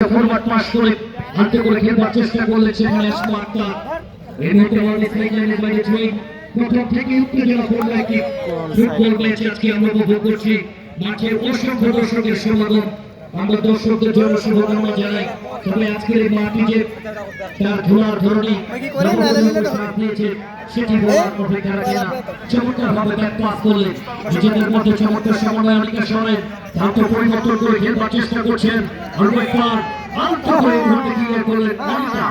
Forward pass করে হাতে করে খেলবার চেষ্টা করলেন সেখানে স্মার্টটা এই মুহূর্তে আমাদের সাইডলাইনের বাইরে ছুঁই প্রথম থেকে একটি উপভোগ করছি। মাঠে অসংখ্য দর্শকের সমাগম। আমরা দর্শকদের জন্য শুভকামনা জানাই। তবে আজকের এই মাঠটি যে তার ধরার ধরনী সেটি বলার অপেক্ষা রাখে না। চমৎকার ভাবে ব্যাট পাস করলেন। নিজেদের মধ্যে চমৎকার সমন্বয় সরেন। ধান্ত পরিবর্তন করে খেলবার চেষ্টা করছেন। আরও একবার আলতো করে এই ক্লিয়ার করলেন অনিতা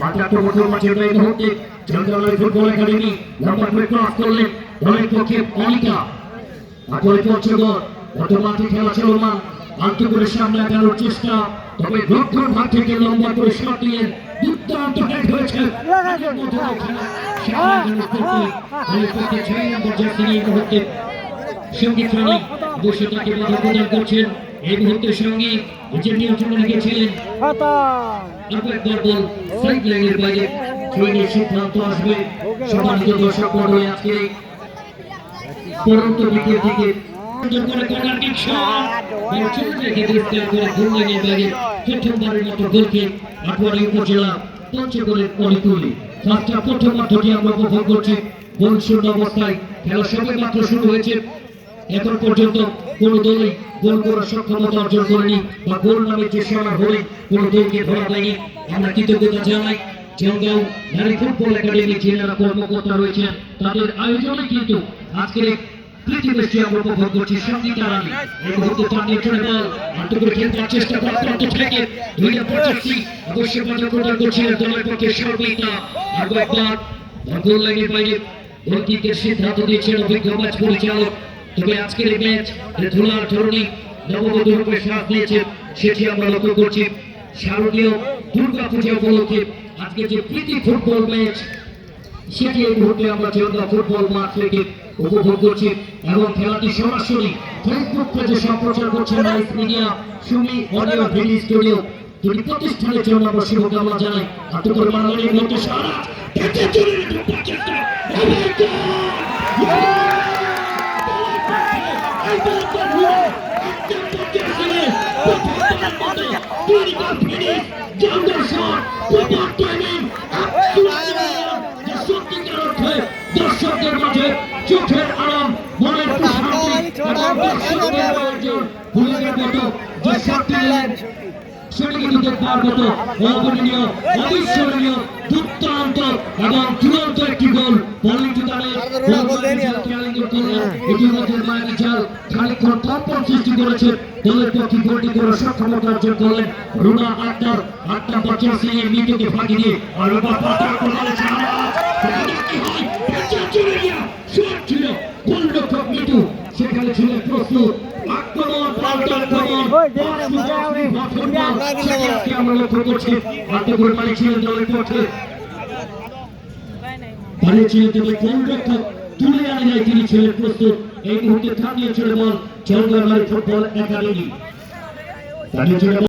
পাঁচাত্তর বছর মাঝে এই মুহূর্তে চন্দ্রালয় ফুটবল একাডেমি লম্বা করে ক্রস করলেন দলের পক্ষে অনিতা তারপরে পঞ্চগড় গত মাঠে খেলা করে সামনে আগানোর চেষ্টা। তবে রক্ষণ ভাগ থেকে লম্বা করে শট নিলেন দুর্দান্ত হেড হয়েছে। নিয়ে বসে প্রদান করছেন। এই মুহূর্তে সঙ্গী বল সাইড লাইনের বাইরে সিদ্ধান্ত আসবে। দর্শক আজকে পরন্ত দিকের দিকে উপজেলা পঞ্চগড়ের অলিতুলি ফার্স্টটা প্রথম মাঠটি আমরা উপভোগ করছি গোল শূন্য অবস্থায় খেলা সবে মাত্র শুরু হয়েছে এখন পর্যন্ত কোন দলই গোল করার সক্ষমতা অর্জন করেনি বা গোল নামের যে সীমা হলে কোন দলকে ধরা দেয়নি আমরা কৃতজ্ঞতা জানাই জেলগাঁও নারী ফুটবল একাডেমি জেলারা কর্মকর্তা রয়েছেন তাদের আয়োজনে কিন্তু আজকের এই প্রীতিবেশী আমরা উপভোগ করছি সঙ্গীতা রানী এই মুহূর্তে তার নিয়ন্ত্রণে বল করে খেলবার চেষ্টা করে প্রান্ত থেকে দুইটা পঁচাশি অবশ্যই বাধা প্রদান করছিলেন দলের পক্ষে সর্বিতা আরও একবার গোল লাইনের বাইরে গোলকিকের সিদ্ধান্ত দিয়েছেন অভিজ্ঞ ম্যাচ পরিচালক। তবে আজকের এই ম্যাচ ধুলার ধরনী নববধূ রূপে সাথ দিয়েছে, সেটি আমরা লক্ষ্য করছি। শারদীয় দুর্গা পূজা উপলক্ষে আজকে যে প্রীতি ফুটবল ম্যাচ, সেটি এই মুহূর্তে আমরা ফুটবল মাঠ থেকে উপভোগ করছি এবং খেলাটি সরাসরি ফেসবুক পেজে সম্প্রচার করছে live media Sumi audio video studio. দুটি প্রতিষ্ঠানের জন্য আমরা শুভকামনা জানাই। আত্মকর মাননীয় মতো সারা পেটে চলে দর্শকদের মাঝে চোখের আরাম মনের ভুলের মতো যে শক্তি সেটি কিন্তু দেখবার মতো অবর্ণনীয় অবিস্মরণীয় দুর্দান্ত এবং চূড়ান্ত একটি গোল। বলিংটি তাদের ইতিমধ্যে মায়ানি জাল খানিক্ষণ তৎপর সৃষ্টি করেছে। দলের পক্ষে গোলটি করার সক্ষমতা অর্জন করলেন রুনা আক্তার। আটটা পঞ্চাশ নিয়ে মৃতকে ফাঁকি দিয়ে আর এবার পাতার করলে ছিল গোলরক্ষক মিটু সেখানে ছিলেন প্রস্তুত আক্রমণ পাল্টার আক্রমণ আমরা লক্ষ্য করছি। আত্ম করে পালিয়েছিলেন দলের পক্ষে পালিয়েছিলেন তবে গোলরক্ষক তুলে আনে তিনি ছিলেন প্রস্তুত। এই মুহূর্তে থামিয়েছিল বল। Football academy. ছিল